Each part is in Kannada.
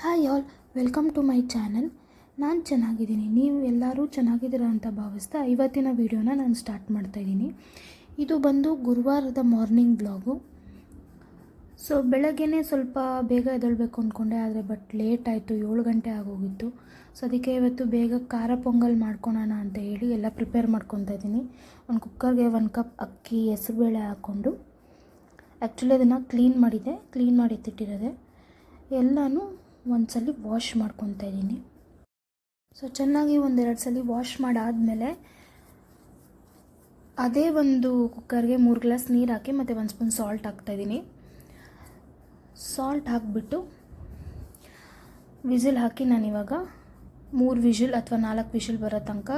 Hi all welcome to my channel ನಾನು ಚೆನ್ನಾಗಿದ್ದೀನಿ. ನೀವು ಎಲ್ಲರೂ ಚೆನ್ನಾಗಿದ್ದೀರಾ ಅಂತ ಭಾವಿಸ್ತಾ ಇವತ್ತಿನ ವಿಡಿಯೋನ ನಾನು ಸ್ಟಾರ್ಟ್ ಮಾಡ್ತಾಯಿದ್ದೀನಿ ಇದು ಬಂದು ಗುರುವಾರದ ಮಾರ್ನಿಂಗ್ ಬ್ಲಾಗು ಸೊ ಬೆಳಗ್ಗೆನೇ ಸ್ವಲ್ಪ ಬೇಗ ಎದೊಳ್ಬೇಕು ಅಂದ್ಕೊಂಡೆ ಆದರೆ ಬಟ್ ಲೇಟ್ ಆಯಿತು, ಏಳು ಗಂಟೆ ಆಗೋಗಿತ್ತು. ಸೊ ಅದಕ್ಕೆ ಇವತ್ತು ಬೇಗ ಖಾರ ಪೊಂಗಲ್ ಮಾಡ್ಕೊಳೋಣ ಅಂತ ಹೇಳಿ ಎಲ್ಲ ಪ್ರಿಪೇರ್ ಮಾಡ್ಕೊತಾ ಇದ್ದೀನಿ. ಒಂದು ಕುಕ್ಕರ್ಗೆ ಒಂದು ಕಪ್ ಅಕ್ಕಿ, ಹೆಸರುಬೇಳೆ ಹಾಕ್ಕೊಂಡು. ಆ್ಯಕ್ಚುಲಿ ಅದನ್ನು ಕ್ಲೀನ್ ಮಾಡಿದೆ ಕ್ಲೀನ್ ಮಾಡಿ ಎತ್ತಿಟ್ಟಿರೋದೆ ಎಲ್ಲನೂ ಒಂದು ಸಲ ವಾಶ್ ಮಾಡ್ಕೊತಾ ಇದ್ದೀನಿ. ಸೊ ಚೆನ್ನಾಗಿ ಒಂದೆರಡು ಸಲ ವಾಶ್ ಮಾಡಾದಮೇಲೆ ಅದೇ ಒಂದು ಕುಕ್ಕರ್ಗೆ ಮೂರು ಗ್ಲಾಸ್ ನೀರು ಹಾಕಿ ಮತ್ತು ಒಂದು ಸ್ಪೂನ್ ಸಾಲ್ಟ್ ಹಾಕ್ತಾಯಿದ್ದೀನಿ ಸಾಲ್ಟ್ ಹಾಕಿಬಿಟ್ಟು ವಿಸಿಲ್ ಹಾಕಿ ನಾನು ಇವಾಗ ಮೂರು ವಿಷಿಲ್ ಅಥವಾ ನಾಲ್ಕು ವಿಷಿಲ್ ಬರೋ ತನಕ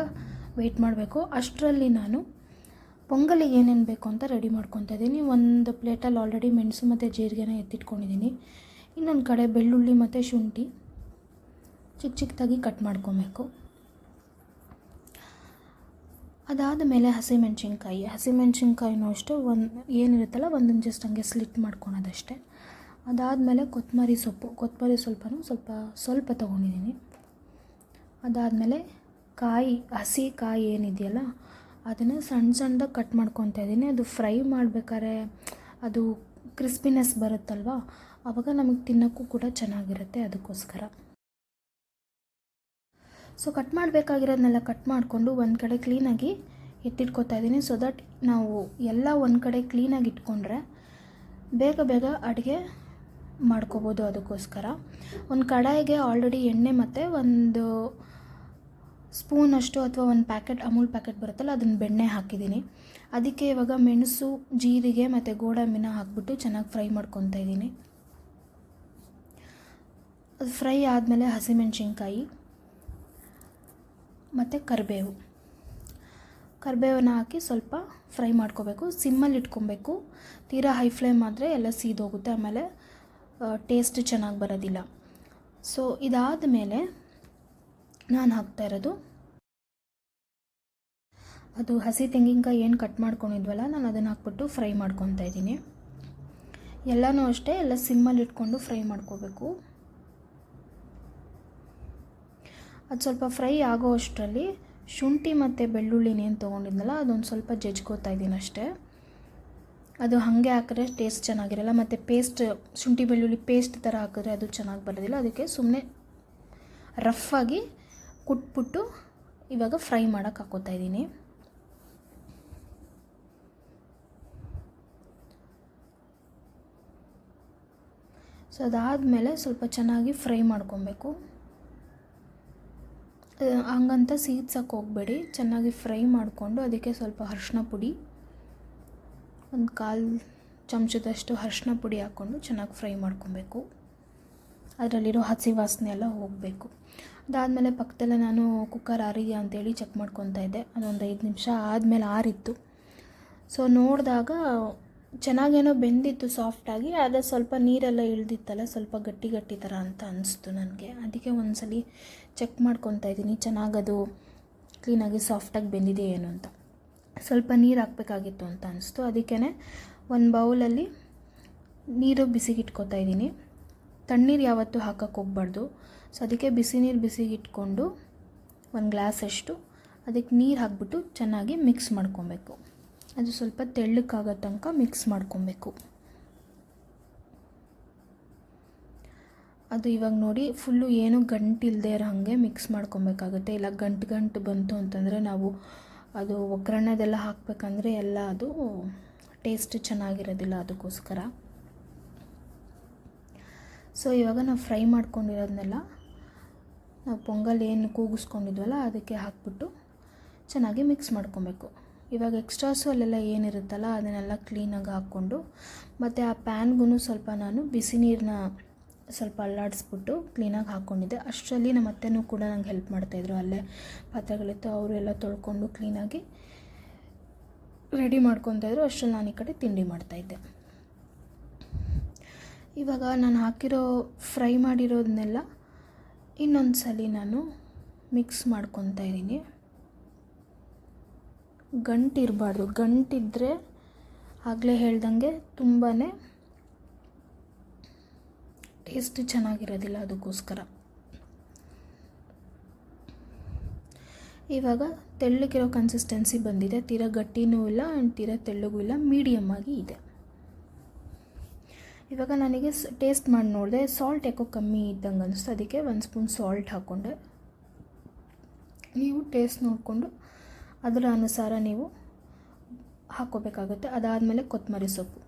ವೆಯ್ಟ್ ಮಾಡಬೇಕು. ಅಷ್ಟರಲ್ಲಿ ನಾನು ಪೊಂಗಲಿಗೆ ಏನೇನು ಬೇಕು ಅಂತ ರೆಡಿ ಮಾಡ್ಕೊತಾ ಇದ್ದೀನಿ. ಒಂದು ಪ್ಲೇಟಲ್ಲಿ ಆಲ್ರೆಡಿ ಮೆಣಸು ಮತ್ತು ಜೀರಿಗೆನ ಎತ್ತಿಟ್ಕೊಂಡಿದ್ದೀನಿ. ಇನ್ನೊಂದು ಕಡೆ ಬೆಳ್ಳುಳ್ಳಿ ಮತ್ತು ಶುಂಠಿ ಚಿಕ್ಕ ಚಿಕ್ಕದಾಗಿ ಕಟ್ ಮಾಡ್ಕೊಬೇಕು. ಅದಾದ ಮೇಲೆ ಹಸಿಮೆಣ್ಸಿನ್ಕಾಯಿ. ಹಸಿಮೆಣ್ಸಿನ್ಕಾಯಿನೂ ಅಷ್ಟೇ ಒಂದು ಏನಿರುತ್ತಲ್ಲ ಒಂದೊಂದು ಜಸ್ಟ್ ಹಂಗೆ ಸ್ಲಿಟ್ ಮಾಡ್ಕೊಳೋದಷ್ಟೇ. ಅದಾದಮೇಲೆ ಕೊತ್ತಂಬರಿ ಸೊಪ್ಪು. ಕೊತ್ತಂಬರಿ ಸ್ವಲ್ಪನೂ ಸ್ವಲ್ಪ ಸ್ವಲ್ಪ ತೊಗೊಂಡಿದ್ದೀನಿ ಅದಾದಮೇಲೆ ಕಾಯಿ, ಹಸಿ ಕಾಯಿ ಏನಿದೆಯಲ್ಲ ಅದನ್ನು ಸಣ್ಣ ಸಣ್ಣದಾಗಿ ಕಟ್ ಮಾಡ್ಕೊತಾ ಇದ್ದೀನಿ ಅದು ಫ್ರೈ ಮಾಡಬೇಕಾದ್ರೆ ಅದು ಕ್ರಿಸ್ಪಿನೆಸ್ ಬರುತ್ತಲ್ವ? ಆವಾಗ ನಮಗೆ ತಿನ್ನೋಕ್ಕೂ ಕೂಡ ಚೆನ್ನಾಗಿರುತ್ತೆ ಅದಕ್ಕೋಸ್ಕರ. ಸೊ ಕಟ್ ಮಾಡಬೇಕಾಗಿರೋದನ್ನೆಲ್ಲ ಕಟ್ ಮಾಡಿಕೊಂಡು ಒಂದು ಕಡೆ ಕ್ಲೀನಾಗಿ ಎತ್ತಿಟ್ಕೊತಾ ಇದ್ದೀನಿ. ಸೊ ದಟ್ ನಾವು ಎಲ್ಲ ಒಂದು ಕಡೆ ಕ್ಲೀನಾಗಿ ಇಟ್ಕೊಂಡ್ರೆ ಬೇಗ ಬೇಗ ಅಡುಗೆ ಮಾಡ್ಕೋಬೋದು ಅದಕ್ಕೋಸ್ಕರ. ಒಂದು ಕಡಾಯಿಗೆ ಆಲ್ರೆಡಿ ಎಣ್ಣೆ ಮತ್ತು ಒಂದು ಸ್ಪೂನಷ್ಟು ಅಥವಾ ಒಂದು ಪ್ಯಾಕೆಟ್ ಅಮೂಲ್ ಪ್ಯಾಕೆಟ್ ಬರುತ್ತಲ್ಲ, ಅದನ್ನು ಬೆಣ್ಣೆ ಹಾಕಿದ್ದೀನಿ. ಅದಕ್ಕೆ ಇವಾಗ ಮೆಣಸು, ಜೀರಿಗೆ ಮತ್ತು ಗೋಡಂಬಿನ ಹಾಕ್ಬಿಟ್ಟು ಚೆನ್ನಾಗಿ ಫ್ರೈ ಮಾಡ್ಕೊತಾ ಇದ್ದೀನಿ. ಅದು ಫ್ರೈ ಆದಮೇಲೆ ಹಸಿಮೆಣ್ಸಿನ್ಕಾಯಿ ಮತ್ತು ಕರಿಬೇವು. ಕರಿಬೇವನ್ನ ಹಾಕಿ ಸ್ವಲ್ಪ ಫ್ರೈ ಮಾಡ್ಕೋಬೇಕು. ಸಿಮ್ಮಲ್ಲಿ ಇಟ್ಕೊಬೇಕು. ತೀರಾ ಹೈ ಫ್ಲೇಮ್ ಆದರೆ ಎಲ್ಲ ಸೀದೋಗುತ್ತೆ. ಆಮೇಲೆ ಟೇಸ್ಟ್ ಚೆನ್ನಾಗಿ ಬರೋದಿಲ್ಲ. ಸೊ ಇದಾದ ಮೇಲೆ ನಾನು ಹಾಕ್ತಾ ಇರೋದು ಅದು ಹಸಿ ತೆಂಗಿನಕಾಯಿ ಏನು ಕಟ್ ಮಾಡ್ಕೊಂಡಿದ್ವಲ್ಲ, ನಾನು ಅದನ್ನು ಹಾಕ್ಬಿಟ್ಟು ಫ್ರೈ ಮಾಡ್ಕೊತಾ ಇದ್ದೀನಿ. ಎಲ್ಲನೂ ಅಷ್ಟೇ, ಎಲ್ಲ ಸಿಮ್ಮಲ್ಲಿ ಇಟ್ಕೊಂಡು ಫ್ರೈ ಮಾಡ್ಕೋಬೇಕು. ಅದು ಸ್ವಲ್ಪ ಫ್ರೈ ಆಗೋ ಅಷ್ಟರಲ್ಲಿ ಶುಂಠಿ ಮತ್ತು ಬೆಳ್ಳುಳ್ಳಿನೇನು ತೊಗೊಂಡಿದ್ನಲ್ಲ, ಅದೊಂದು ಸ್ವಲ್ಪ ಜಜ್ಕೋತಾ ಇದ್ದೀನಿ ಅಷ್ಟೇ. ಅದು ಹಾಗೆ ಹಾಕಿದ್ರೆ ಟೇಸ್ಟ್ ಚೆನ್ನಾಗಿರಲ್ಲ, ಮತ್ತು ಪೇಸ್ಟ್ ಶುಂಠಿ ಬೆಳ್ಳುಳ್ಳಿ ಪೇಸ್ಟ್ ಥರ ಹಾಕಿದ್ರೆ ಅದು ಚೆನ್ನಾಗಿ ಬರೋದಿಲ್ಲ. ಅದಕ್ಕೆ ಸುಮ್ಮನೆ ರಫಾಗಿ ಕುಟ್ಬಿಟ್ಟು ಇವಾಗ ಫ್ರೈ ಮಾಡೋಕ್ಕೆ ಹಾಕೋತಾ ಇದ್ದೀನಿ. ಸೊ ಅದಾದಮೇಲೆ ಸ್ವಲ್ಪ ಚೆನ್ನಾಗಿ ಫ್ರೈ ಮಾಡ್ಕೊಬೇಕು. ಹಂಗಂತ ಸೀದ್ಸಕ್ಕೆ ಹೋಗಬೇಡಿ. ಚೆನ್ನಾಗಿ ಫ್ರೈ ಮಾಡಿಕೊಂಡು ಅದಕ್ಕೆ ಸ್ವಲ್ಪ ಅರ್ಶಿನ ಪುಡಿ. ಒಂದು ಕಾಲು ಚಮಚದಷ್ಟು ಅರ್ಶಿನ ಪುಡಿ ಹಾಕ್ಕೊಂಡು ಚೆನ್ನಾಗಿ ಫ್ರೈ ಮಾಡ್ಕೊಬೇಕು. ಅದರಲ್ಲಿರೋ ಹಸಿ ವಾಸನೆ ಎಲ್ಲ ಹೋಗಬೇಕು. ಅದಾದಮೇಲೆ ಪಕ್ಕದಲ್ಲೇ ನಾನು ಕುಕ್ಕರ್ ಆರಿದೆಯಾ ಅಂತೇಳಿ ಚೆಕ್ ಮಾಡ್ಕೊತಾ ಇದ್ದೆ. ಅದೊಂದು ಐದು ನಿಮಿಷ ಆದಮೇಲೆ ಆರಿತ್ತು. ಸೊ ನೋಡಿದಾಗ ಚೆನ್ನಾಗೇನೋ ಬೆಂದಿತ್ತು ಸಾಫ್ಟಾಗಿ, ಆದರೆ ಸ್ವಲ್ಪ ನೀರೆಲ್ಲ ಇಳಿದಿತ್ತಲ್ಲ, ಸ್ವಲ್ಪ ಗಟ್ಟಿ ಗಟ್ಟಿ ಥರ ಅಂತ ಅನಿಸ್ತು ನನಗೆ. ಅದಕ್ಕೆ ಒಂದ್ಸಲಿ ಚೆಕ್ ಮಾಡ್ಕೊತಾ ಇದ್ದೀನಿ, ಚೆನ್ನಾಗದು, ಕ್ಲೀನಾಗಿ ಸಾಫ್ಟಾಗಿ ಬೆಂದಿದೆ ಏನು ಅಂತ. ಸ್ವಲ್ಪ ನೀರು ಹಾಕಬೇಕಾಗಿತ್ತು ಅಂತ ಅನಿಸ್ತು. ಅದಕ್ಕೇ ಒಂದು ಬೌಲಲ್ಲಿ ನೀರು ಬಿಸಿಗಿಟ್ಕೊತಾ ಇದ್ದೀನಿ. ತಣ್ಣೀರು ಯಾವತ್ತೂ ಹಾಕಕ್ಕೆ ಹೋಗ್ಬಾರ್ದು. ಸೊ ಅದಕ್ಕೆ ಬಿಸಿ ನೀರು ಬಿಸಿಗಿಟ್ಕೊಂಡು ಒಂದು ಗ್ಲಾಸಷ್ಟು ಅದಕ್ಕೆ ನೀರು ಹಾಕ್ಬಿಟ್ಟು ಚೆನ್ನಾಗಿ ಮಿಕ್ಸ್ ಮಾಡ್ಕೊಬೇಕು. ಅದು ಸ್ವಲ್ಪ ತೆಳ್ಳಕ್ಕಾಗೋ ತನಕ ಮಿಕ್ಸ್ ಮಾಡ್ಕೊಬೇಕು. ಅದು ಇವಾಗ ನೋಡಿ, ಫುಲ್ಲು ಏನು ಗಂಟು ಇಲ್ಲದೆ ಇರೋ ಹಾಗೆ ಮಿಕ್ಸ್ ಮಾಡ್ಕೊಬೇಕಾಗುತ್ತೆ. ಇಲ್ಲ ಗಂಟು ಗಂಟು ಬಂತು ಅಂತಂದರೆ ನಾವು ಅದು ಒಗ್ಗರಣೆದೆಲ್ಲ ಹಾಕಬೇಕಂದ್ರೆ ಎಲ್ಲ ಅದು ಟೇಸ್ಟ್ ಚೆನ್ನಾಗಿರೋದಿಲ್ಲ ಅದಕ್ಕೋಸ್ಕರ. ಸೊ, ಇವಾಗ ನಾವು ಫ್ರೈ ಮಾಡ್ಕೊಂಡಿರೋದನ್ನೆಲ್ಲ ನಾವು ಪೊಂಗಲ್ ಏನು ಕೂಗಿಸ್ಕೊಂಡಿದ್ವಲ್ಲ ಅದಕ್ಕೆ ಹಾಕ್ಬಿಟ್ಟು ಚೆನ್ನಾಗಿ ಮಿಕ್ಸ್ ಮಾಡ್ಕೊಬೇಕು. ಇವಾಗ ಎಕ್ಸ್ಟ್ರಾಸು ಅಲ್ಲೆಲ್ಲ ಏನಿರುತ್ತಲ್ಲ, ಅದನ್ನೆಲ್ಲ ಕ್ಲೀನಾಗಿ ಹಾಕ್ಕೊಂಡು, ಮತ್ತು ಆ ಪ್ಯಾನ್ಗೂ ಸ್ವಲ್ಪ ನಾನು ಬಿಸಿ ನೀರನ್ನ ಸ್ವಲ್ಪ ಅಲ್ಲಾಡಿಸ್ಬಿಟ್ಟು ಕ್ಲೀನಾಗಿ ಹಾಕ್ಕೊಂಡಿದ್ದೆ ಅಷ್ಟರಲ್ಲಿ ನಮ್ಮ ಅತ್ತೆನೂ ಕೂಡ ನಂಗೆ ಹೆಲ್ಪ್ ಮಾಡ್ತಾಯಿದ್ರು ಅಲ್ಲೇ. ಪಾತ್ರೆಗಳಿತ್ತು, ಅವರೆಲ್ಲ ತೊಳ್ಕೊಂಡು ಕ್ಲೀನಾಗಿ ರೆಡಿ ಮಾಡ್ಕೊತಾಯಿದ್ರು ಅಷ್ಟರಲ್ಲಿ ನಾನು ಈ ಕಡೆ ತಿಂಡಿ ಮಾಡ್ತಾಯಿದ್ದೆ ಇವಾಗ ನಾನು ಹಾಕಿರೋ ಫ್ರೈ ಮಾಡಿರೋದನ್ನೆಲ್ಲ ಇನ್ನೊಂದು ಸಲ ನಾನು ಮಿಕ್ಸ್ ಮಾಡ್ಕೊತಾ ಇದ್ದೀನಿ. ಗಂಟಿರಬಾರ್ದು. ಗಂಟಿದ್ದರೆ ಆಗಲೇ ಹೇಳ್ದಂಗೆ ತುಂಬಾ ಟೇಸ್ಟ್ ಚೆನ್ನಾಗಿರೋದಿಲ್ಲ ಅದಕ್ಕೋಸ್ಕರ. ಇವಾಗ ತೆಳ್ಳಗಿರೋ ಕನ್ಸಿಸ್ಟೆನ್ಸಿ ಬಂದಿದೆ. ತೀರ ಗಟ್ಟಿನೂ ಇಲ್ಲ ಆ್ಯಂಡ್ ತೀರ ತೆಳ್ಳಗೂ ಇಲ್ಲ. ಮೀಡಿಯಮ್ ಆಗಿ ಇದೆ. ಇವಾಗ ನನಗೆ ಟೇಸ್ಟ್ ಮಾಡಿ ನೋಡಿದೆ ಸಾಲ್ಟ್ ಯಾಕೋ ಕಮ್ಮಿ ಇದ್ದಂಗೆ ಅನಿಸ್ತು ಅದಕ್ಕೆ ಒಂದು ಸ್ಪೂನ್ ಸಾಲ್ಟ್ ಹಾಕ್ಕೊಂಡೆ ನೀವು ಟೇಸ್ಟ್ ನೋಡಿಕೊಂಡು ಅದರ ಅನುಸಾರ ನೀವು ಹಾಕೋಬೇಕಾಗುತ್ತೆ. ಅದಾದಮೇಲೆ ಕೊತ್ತಂಬರಿ ಸೊಪ್ಪು.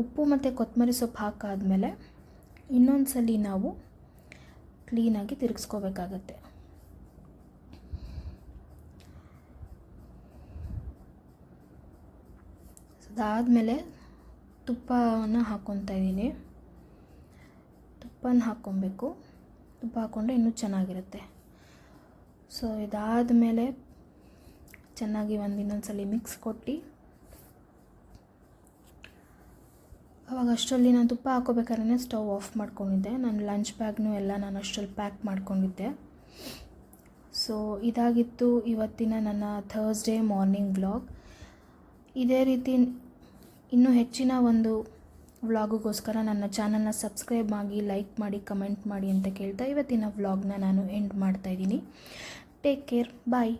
ಉಪ್ಪು ಮತ್ತು ಕೊತ್ತಂಬರಿ ಸೊಪ್ಪು ಹಾಕಾದಮೇಲೆ ಇನ್ನೊಂದು ಸಲ ನಾವು ಕ್ಲೀನಾಗಿ ತಿರುಗಿಸ್ಕೋಬೇಕಾಗತ್ತೆ. ಅದಾದಮೇಲೆ ತುಪ್ಪನ ಹಾಕ್ಕೊತಾ ಇದ್ದೀನಿ. ತುಪ್ಪನ ಹಾಕ್ಕೊಬೇಕು. ತುಪ್ಪ ಹಾಕ್ಕೊಂಡ್ರೆ ಇನ್ನೂ ಚೆನ್ನಾಗಿರುತ್ತೆ. ಸೊ ಇದಾದಮೇಲೆ ಚೆನ್ನಾಗಿ ಒಂದು ಇನ್ನೊಂದು ಸಲ ಮಿಕ್ಸ್ ಕೊಟ್ಟು. ಅವಾಗ ಅಷ್ಟರಲ್ಲಿ ನಾನು ತುಪ್ಪ ಹಾಕೋಬೇಕಾದ್ರೆ ಸ್ಟವ್ ಆಫ್ ಮಾಡ್ಕೊಂಡಿದ್ದೆ. ನಾನು ಲಂಚ್ ಬ್ಯಾಗ್ನೂ ಎಲ್ಲ ನಾನು ಅಷ್ಟರಲ್ಲಿ ಪ್ಯಾಕ್ ಮಾಡ್ಕೊಂಡಿದ್ದೆ. ಸೊ ಇದಾಗಿತ್ತು ಇವತ್ತಿನ ನನ್ನ ಥರ್ಸ್ಡೇ ಮಾರ್ನಿಂಗ್ ವ್ಲಾಗ್ ಇದೇ ರೀತಿ ಇನ್ನೂ ಹೆಚ್ಚಿನ ಒಂದು ವ್ಲಾಗಿಗೋಸ್ಕರ ನನ್ನ ಚಾನಲ್ನ ಸಬ್ಸ್ಕ್ರೈಬ್ ಆಗಿ ಲೈಕ್ ಮಾಡಿ ಕಮೆಂಟ್ ಮಾಡಿ ಅಂತ ಕೇಳ್ತಾ ಇವತ್ತಿನ ವ್ಲಾಗ್ನ ನಾನು ಎಂಡ್ ಮಾಡ್ತಾಯಿದ್ದೀನಿ ಟೇಕ್ ಕೇರ್ ಬಾಯ್